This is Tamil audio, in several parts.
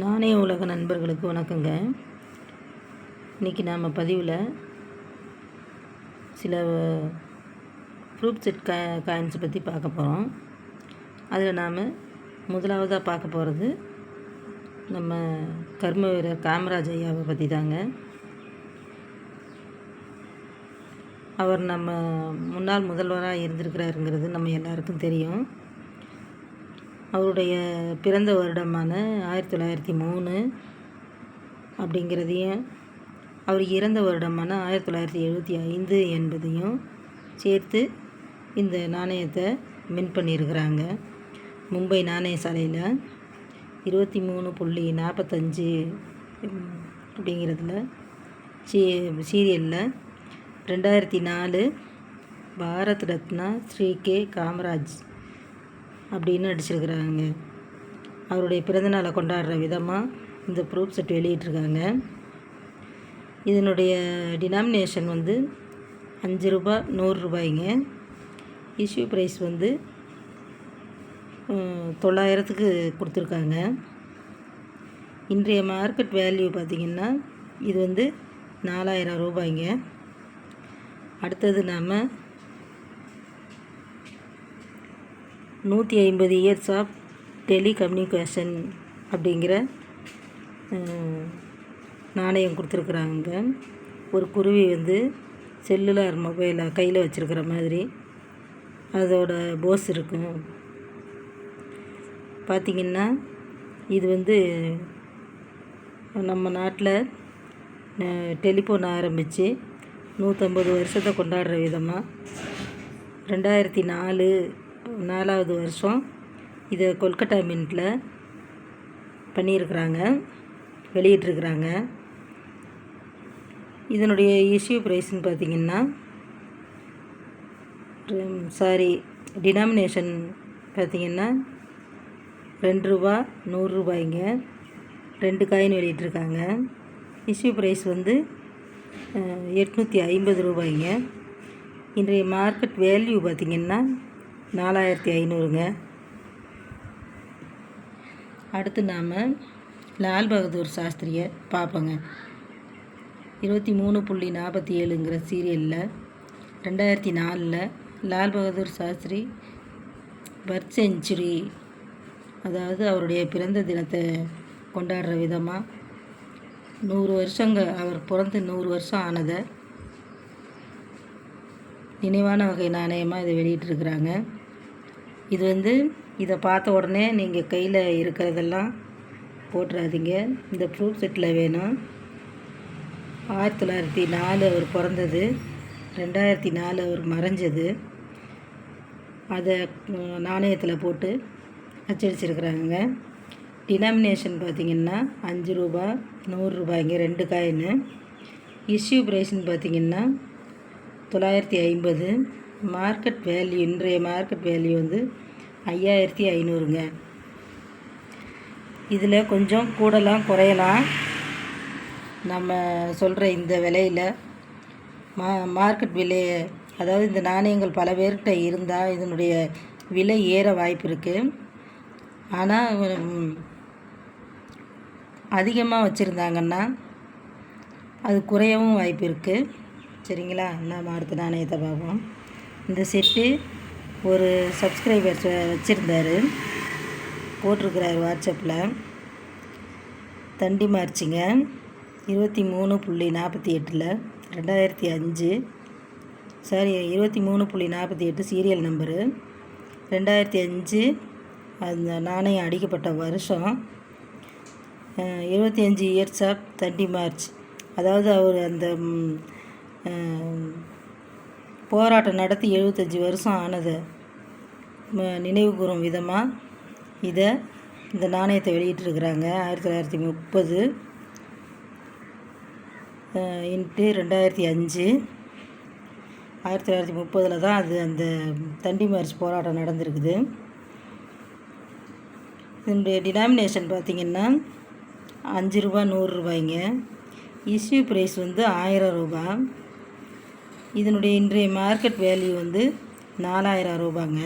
நாணய உலக நண்பர்களுக்கு வணக்கங்க. இன்றைக்கி நாம் பதிவில் சில ப்ரூப் செட் கா காயின்ஸ் பற்றி பார்க்க போகிறோம் அதில் நாம் முதலாவதாக பார்க்க போகிறது நம்ம கர்ம வீரர் காமராஜ் ஐயாவை பற்றி தாங்க. அவர் நம்ம முன்னாள் முதல்வராக இருந்திருக்கிறாருங்கிறது நம்ம எல்லாருக்கும் தெரியும். அவருடைய பிறந்த வருடமான ஆயிரத்தி தொள்ளாயிரத்தி மூணு அப்படிங்கிறதையும் அவர் இறந்த வருடமான ஆயிரத்தி தொள்ளாயிரத்தி எழுபத்தி ஐந்து என்பதையும் சேர்த்து இந்த நாணயத்தை மின் பண்ணியிருக்கிறாங்க. மும்பை நாணய சாலையில் இருபத்தி மூணு புள்ளி நாற்பத்தஞ்சு அப்படிங்கிறதுல சீ சீரியலில் ரெண்டாயிரத்தி நாலு பாரத் ரத்னா ஸ்ரீ கே காமராஜ் அப்படின்னு நடிச்சிருக்கிறாங்க அவருடைய பிறந்தநாளை கொண்டாடுற விதமாக இந்த ப்ரூஃப் செட் வெளியிட்ருக்காங்க இதனுடைய டினாமினேஷன் வந்து அஞ்சு ரூபா நூறு ரூபாய்ங்க. இஷ்யூ ப்ரைஸ் வந்து தொள்ளாயிரத்துக்கு கொடுத்துருக்காங்க. இன்றைய மார்க்கெட் வேல்யூ பார்த்திங்கன்னா இது வந்து நாலாயிரம் ரூபாய்ங்க. அடுத்தது நாம் நூற்றி ஐம்பது இயர்ஸ் ஆஃப் டெலிகம்யூனிகேஷன் அப்படிங்கிற நாணயம் கொடுத்துருக்குறாங்க. ஒரு குருவி வந்து செல்லுலார் மொபைலை கையில் வச்சுருக்கிற மாதிரி அதோட போஸ் இருக்கும் பார்த்திங்கன்னா இது வந்து நம்ம நாட்டில் டெலிஃபோன் ஆரம்பித்து நூற்றம்பது வருஷத்தை கொண்டாடுற விதமாக ரெண்டாயிரத்தி நாலு நாலாவது வருஷம் இதை கொல்கட்டா மின்ட்டில் பண்ணியிருக்கிறாங்க வெளியிட்ருக்கிறாங்க இதனுடைய இஷ்யூ ப்ரைஸ்ன்னு பார்த்திங்கன்னா சாரி டினாமினேஷன் பார்த்திங்கன்னா ரெண்டு ரூபா நூறுரூபாய்ங்க ரெண்டு காயின் வெளியிட்ருக்காங்க இஷ்யூ ப்ரைஸ் வந்து எட்நூற்றி ஐம்பது ரூபாய்ங்க. இன்றைய மார்க்கெட் வேல்யூ பார்த்திங்கன்னா நாலாயிரத்தி ஐநூறுங்க. அடுத்து நாம் லால் பகதூர் சாஸ்திரியை பார்ப்போங்க இருபத்தி மூணு புள்ளி நாற்பத்தி ஏழுங்கிற சீரியலில் ரெண்டாயிரத்தி நாலில் லால் பகதூர் சாஸ்திரி பர்த் செஞ்சுரி அதாவது அவருடைய பிறந்த தினத்தை கொண்டாடுற விதமாக நூறு வருஷங்க அவர் பிறந்து நூறு வருஷம் ஆனதை நினைவான வகை நாணயமாக இதை வெளியிட்டிருக்கிறாங்க. இது வந்து இதை பார்த்த உடனே நீங்கள் கையில் இருக்கிறதெல்லாம் போட்டுறாதீங்க. இந்த ப்ரூஃப் செட்டில் வேணும். ஆயிரத்தி தொள்ளாயிரத்தி நாலு அவர் பிறந்தது. ரெண்டாயிரத்தி நாலு அவர் மறைஞ்சது. அதை நாணயத்தில் போட்டு அச்சடிச்சிருக்கிறாங்க. டினாமினேஷன் பார்த்திங்கன்னா அஞ்சு ரூபா நூறுரூபாய்ங்க ரெண்டு காயின்னு இஷ்யூ ப்ரைஸ்ன்னு பார்த்திங்கன்னா தொள்ளாயிரத்தி ஐம்பது. மார்க்கெட் வேல்யூ இன்றைய மார்க்கெட் வேல்யூ வந்து ஐயாயிரத்தி ஐநூறுங்க. இதில் கொஞ்சம் கூடலாம் குறையலாம். நம்ம சொல்கிற இந்த விலையில் மா மார்க்கெட் விலையை அதாவது இந்த நாணயங்கள் பல பேர்கிட்ட இருந்தால் இதனுடைய விலை ஏற வாய்ப்பு இருக்குது ஆனால் அதிகமாக வச்சுருந்தாங்கன்னா அது குறையவும் வாய்ப்பு இருக்குது சரிங்களா? நாம் அடுத்த நாணயத்தை பார்ப்போம். இந்த செட்டு ஒரு சப்ஸ்கிரைபர்ஸ் வச்சுருந்தார். போட்டிருக்கிறார் வாட்ஸ்அப்பில் தண்டி மார்ச்சுங்க. இருபத்தி மூணு புள்ளி நாற்பத்தி எட்டில். ரெண்டாயிரத்தி அஞ்சு. சாரி இருபத்தி மூணு புள்ளி நாற்பத்தி எட்டு சீரியல் நம்பரு ரெண்டாயிரத்தி அஞ்சு அந்த நாணயம் அடிக்கப்பட்ட வருஷம். இருபத்தி அஞ்சு இயர்ஸ் ஆஃப் தண்டி மார்ச். அதாவது அவர் அந்த போராட்டம் நடத்தி எழுபத்தஞ்சி வருஷம் ஆனதை. நினைவு கூறும் விதமாக இதை இந்த நாணயத்தை வெளியிட்டிருக்கிறாங்க. ஆயிரத்தி தொள்ளாயிரத்தி முப்பது இன்ட்டு ரெண்டாயிரத்தி அஞ்சு. ஆயிரத்தி தொள்ளாயிரத்தி முப்பதில் தான் அது அந்த தண்டி மார்ச் போராட்டம் நடந்திருக்குது. இதனுடைய டினாமினேஷன் பார்த்திங்கன்னா அஞ்சு ரூபா நூறுரூபாய்ங்க இஷ்யூ ப்ரைஸ் வந்து ஆயிரம் ரூபா. இதனுடைய இன்றைய மார்க்கெட் வேல்யூ வந்து நாலாயிரம் ரூபாங்க.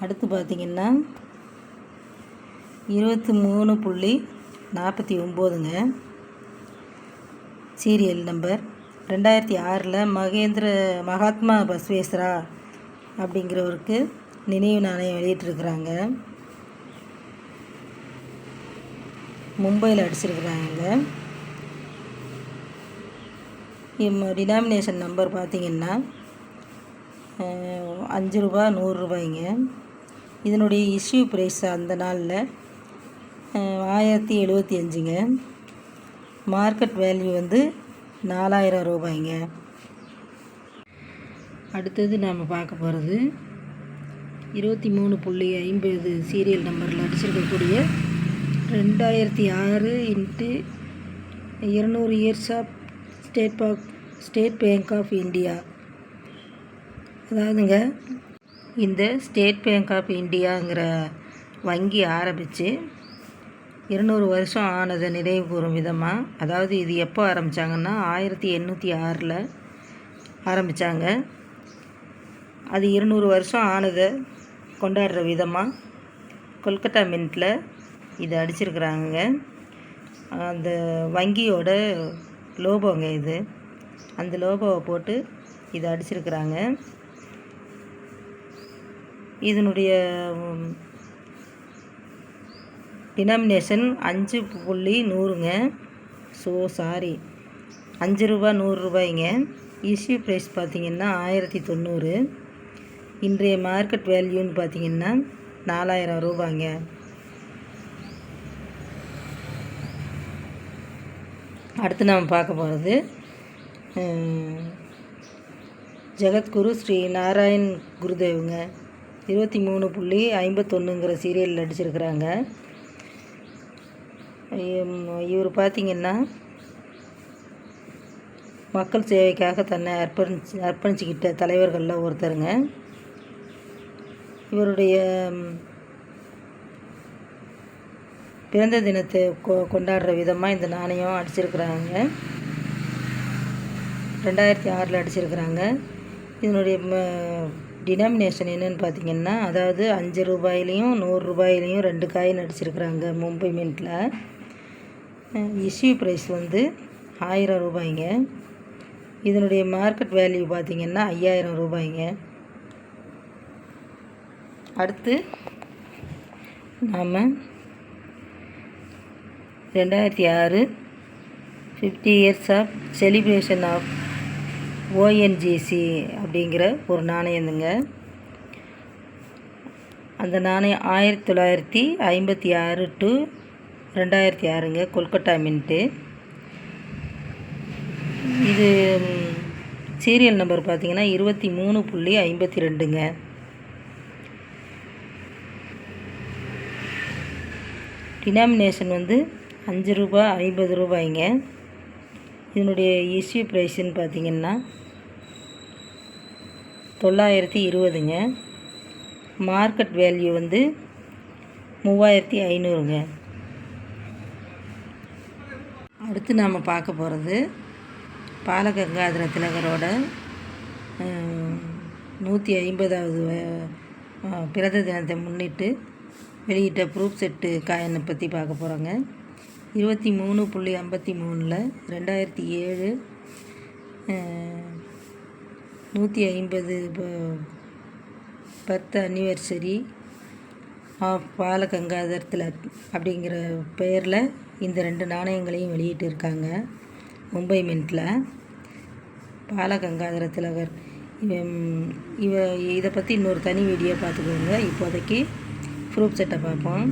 அடுத்து பார்த்திங்கன்னா இருபத்தி மூணு புள்ளி நாற்பத்தி ஒம்போதுங்க. சீரியல் நம்பர் ரெண்டாயிரத்தி ஆறில் மகேந்திர மகாத்மா பஸ்வேஸ்வரா அப்படிங்கிறவருக்கு நினைவு நாணயம் வெளியிட்டிருக்கிறாங்க. மும்பையில் அடிச்சிருக்கிறாங்க. டினாமினேஷன் நம்பர் பார்த்திங்கன்னா அஞ்சு ரூபா நூறுரூபாய்ங்க இதனுடைய இஷ்யூ ப்ரைஸ் அந்த நாளில் ஆயிரத்தி எழுபத்தி அஞ்சுங்க. மார்க்கெட் வேல்யூ வந்து நாலாயிரம் ரூபாய்ங்க. அடுத்தது நாம் பார்க்க போகிறது இருபத்தி மூணு புள்ளி ஐம்பது சீரியல் நம்பரில் அடிச்சிருக்கக்கூடிய ரெண்டாயிரத்தி ஆறு இன்ட்டு இருநூறு இயர்ஸ் ஆஃப் ஸ்டேட் பாக் ஸ்டேட் பேங்க் ஆஃப் இந்தியா. அதாவதுங்க இந்த ஸ்டேட் பேங்க் ஆஃப் இந்தியாங்கிற வங்கி ஆரம்பித்து இருநூறு வருஷம் ஆனதை நினைவு கூறும் விதமாக அதாவது இது எப்போ ஆரம்பித்தாங்கன்னா ஆயிரத்தி எண்ணூற்றி ஆறில் ஆரம்பித்தாங்க அது இருநூறு வருஷம் ஆனதை கொண்டாடுற விதமாக கொல்கத்தா மின்ட்டில் இதை அடிச்சிருக்கிறாங்க அந்த வங்கியோட லோபோங்க இது. அந்த லோபோவை போட்டு இதை அடிச்சிருக்கிறாங்க. இதனுடைய டினாமினேஷன் அஞ்சு புள்ளி நூறுங்க. ஸோ சாரி அஞ்சு ரூபா நூறுரூபாய்ங்க இஷ்யூ ப்ரைஸ் பார்த்திங்கன்னா ஆயிரத்தி தொண்ணூறு. இன்றைய மார்க்கெட் வேல்யூன்னு பார்த்தீங்கன்னா நாலாயிரம் ரூபாய்ங்க. அடுத்து நாம் பார்க்க போகிறது ஜெகத்குரு ஸ்ரீ நாராயண் குருதேவுங்க. இருபத்தி மூணு புள்ளி ஐம்பத்தொன்னுங்கிற சீரியல் நடிச்சிருக்கிறாங்க. இவர் பார்த்திங்கன்னா மக்கள் சேவைக்காக தன்னை அர்ப்பணிச்சு அர்ப்பணிச்சுக்கிட்ட தலைவர்களில் ஒருத்தருங்க. இவருடைய பிறந்த தினத்தை கொ கொண்டாடுற விதமாக இந்த நாணயம் அடிச்சிருக்கிறாங்க. ரெண்டாயிரத்தி ஆறில் அடிச்சிருக்கிறாங்க. இதனுடைய டினாமினேஷன் என்னென்னு பார்த்தீங்கன்னா அதாவது அஞ்சு ரூபாயிலையும் நூறு ரூபாயிலையும் ரெண்டு காயின் அடிச்சிருக்கிறாங்க மும்பை மின்ட்டில் இஷ்யூ ப்ரைஸ் வந்து ஆயிரம் ரூபாய்ங்க. இதனுடைய மார்க்கெட் வேல்யூ பார்த்தீங்கன்னா ஐயாயிரம் ரூபாய்ங்க. அடுத்து நாம் ரெண்டாயிரத்தி ஆறு fifty years of celebration of ONGC அப்படிங்கிற ஒரு நாணயம்ங்க. அந்த நாணயம் ஆயிரத்தி தொள்ளாயிரத்தி ஐம்பத்தி ஆறு டு ரெண்டாயிரத்தி ஆறுங்க கொல்கட்டா மின்ட்டு. இது சீரியல் நம்பர் பார்த்திங்கன்னா இருபத்தி மூணு புள்ளி ஐம்பத்தி ரெண்டுங்க. டினாமினேஷன் வந்து அஞ்சு ரூபா ஐம்பது ரூபாய்ங்க. இதனுடைய இஷ்யூ ப்ரைஸுன்னு பார்த்தீங்கன்னா தொள்ளாயிரத்தி இருபதுங்க. மார்க்கெட் வேல்யூ வந்து மூவாயிரத்தி ஐநூறுங்க. அடுத்து நாம் பார்க்க போகிறது பாலகங்காதர திலகரோட நூற்றி ஐம்பதாவது பிறந்த தினத்தை முன்னிட்டு வெளியிட்ட ப்ரூஃப் செட்டு காயினை பற்றி பார்க்க போகிறோங்க இருபத்தி மூணு புள்ளி ஐம்பத்தி மூணில் ரெண்டாயிரத்தி ஏழு நூற்றி ஐம்பது பத்து அனிவர்சரி ஆஃப் பாலகங்காதர் திலக் அப்படிங்கிற பெயரில் இந்த ரெண்டு நாணயங்களையும் வெளியிட்டு இருக்காங்க மும்பை மின்ட்டில் பாலகங்காதர திலகர் இவன் இவ இதை பற்றி இன்னொரு தனி வீடியோ பார்த்துக்கோங்க. இப்போதைக்கு ப்ரூஃப் செட்டை பார்ப்போம்.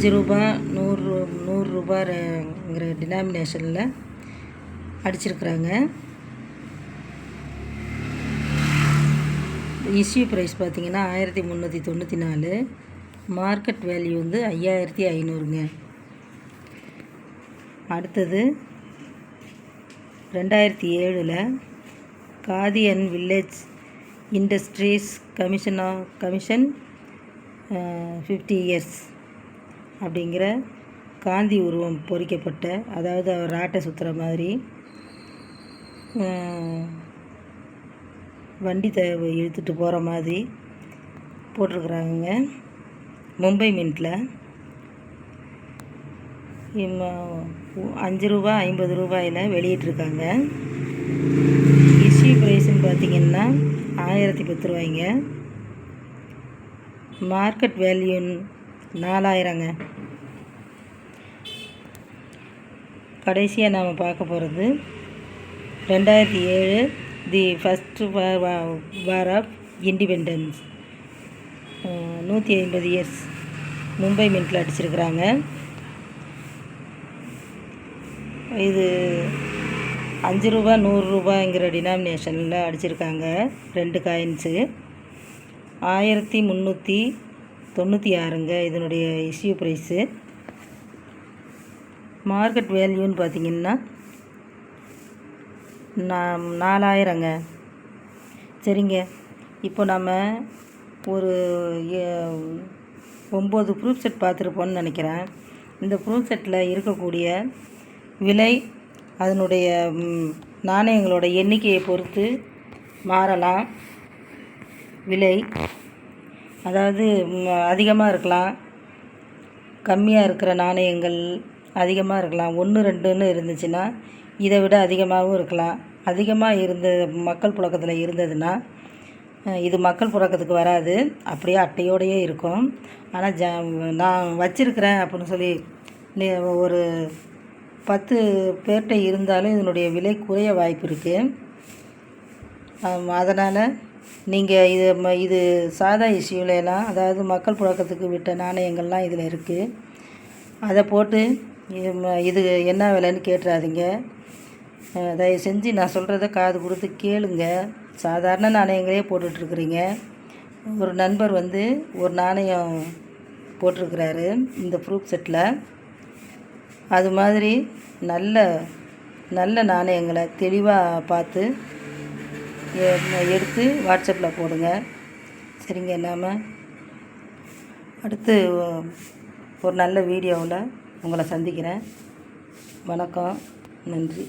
அஞ்சு ரூபா நூறு நூறுரூபாங்கிற டினாமினேஷனில் அடிச்சிருக்கிறாங்க. இஷ்யூ ப்ரைஸ் பார்த்தீங்கன்னா ஆயிரத்தி முந்நூற்றி தொண்ணூற்றி நாலு. மார்க்கெட் வேல்யூ வந்து ஐயாயிரத்தி ஐநூறுங்க. அடுத்தது ரெண்டாயிரத்தி ஏழில் காதி அண்ட் வில்லேஜ் இண்டஸ்ட்ரீஸ் கமிஷனா கமிஷன் ஃபிஃப்டி இயர்ஸ் அப்படிங்கிற காந்தி உருவம் பொறிக்கப்பட்ட அதாவது அவர் ராட்டை சுற்றுற மாதிரி வண்டி த இழுத்துட்டு போகிற மாதிரி போட்டிருக்குறாங்க மும்பை மின்ட்டில் அஞ்சு ரூபா ஐம்பது ரூபாயில் வெளியிட்ருக்காங்க இஷ்யூ ப்ரைஸ்ன்னு பார்த்திங்கன்னா ஆயிரத்தி பத்து ரூபாய்ங்க. மார்க்கெட் வேல்யூன்னு நாலாயிரங்க. கடைசியாக நாம் பார்க்க போகிறது ரெண்டாயிரத்தி ஏழு the first war of independence. நூற்றி ஐம்பது இயர்ஸ் மும்பை மின்ட்டில் அடிச்சிருக்கிறாங்க. இது அஞ்சு ரூபா நூறுரூபாங்கிற டினாமினேஷனில் அடிச்சிருக்காங்க ரெண்டு காயின்ஸு ஆயிரத்தி முந்நூற்றி தொண்ணூற்றி ஆறுங்க இதனுடைய இஷ்யூ ப்ரைஸு மார்க்கெட் வேல்யூன்னு பார்த்தீங்கன்னா நான் நாலாயிரங்க. சரிங்க. இப்போ நம்ம ஒரு ஒம்பது ப்ரூஃப் செட் பார்த்துருப்போம்னு நினைக்கிறேன். இந்த ப்ரூஃப் செட்டில் இருக்கக்கூடிய விலை அதனுடைய நாணயங்களோட எண்ணிக்கையை பொறுத்து மாறலாம். விலை அதாவது அதிகமாக இருக்கலாம். கம்மியாக இருக்கிற நாணயங்கள் அதிகமாக இருக்கலாம். ஒன்று ரெண்டுன்னு இருந்துச்சுன்னா இதை விட அதிகமாகவும் இருக்கலாம். அதிகமாக இருந்த மக்கள் புழக்கத்தில் இருந்ததுன்னா இது மக்கள் புழக்கத்துக்கு வராது. அப்படியே அட்டையோடையே இருக்கும். ஆனால் ஜ நான் வச்சிருக்கிறேன் அப்படின்னு சொல்லி ஒரு பத்து பேர்கிட்ட இருந்தாலும் இதனுடைய விலை குறைய வாய்ப்பு இருக்குது அதனால் நீங்கள் இது ம- இது சாதா இஷ்யூலலாம் அதாவது மக்கள் புழக்கத்துக்கு விட்ட நாணயங்கள்லாம் இதில் இருக்குது அதை போட்டு இது என்ன விலைன்னு கேட்டுறாதீங்க. தயவு செஞ்சு நான் சொல்கிறத காது கொடுத்து கேளுங்க. சாதாரண நாணயங்களே போட்டுட்ருக்குறீங்க. ஒரு நண்பர் வந்து ஒரு நாணயம் போட்டிருக்கிறாரு இந்த ப்ரூஃப் செட்டில் அது மாதிரி நல்ல நல்ல நாணயங்களை தெளிவாக பார்த்து எடுத்து வாட்ஸ்அப்பில் போடுங்க. சரிங்க நாம் அடுத்து ஒரு நல்ல வீடியோவில் உங்களை சந்திக்கிறேன். வணக்கம் நன்றி.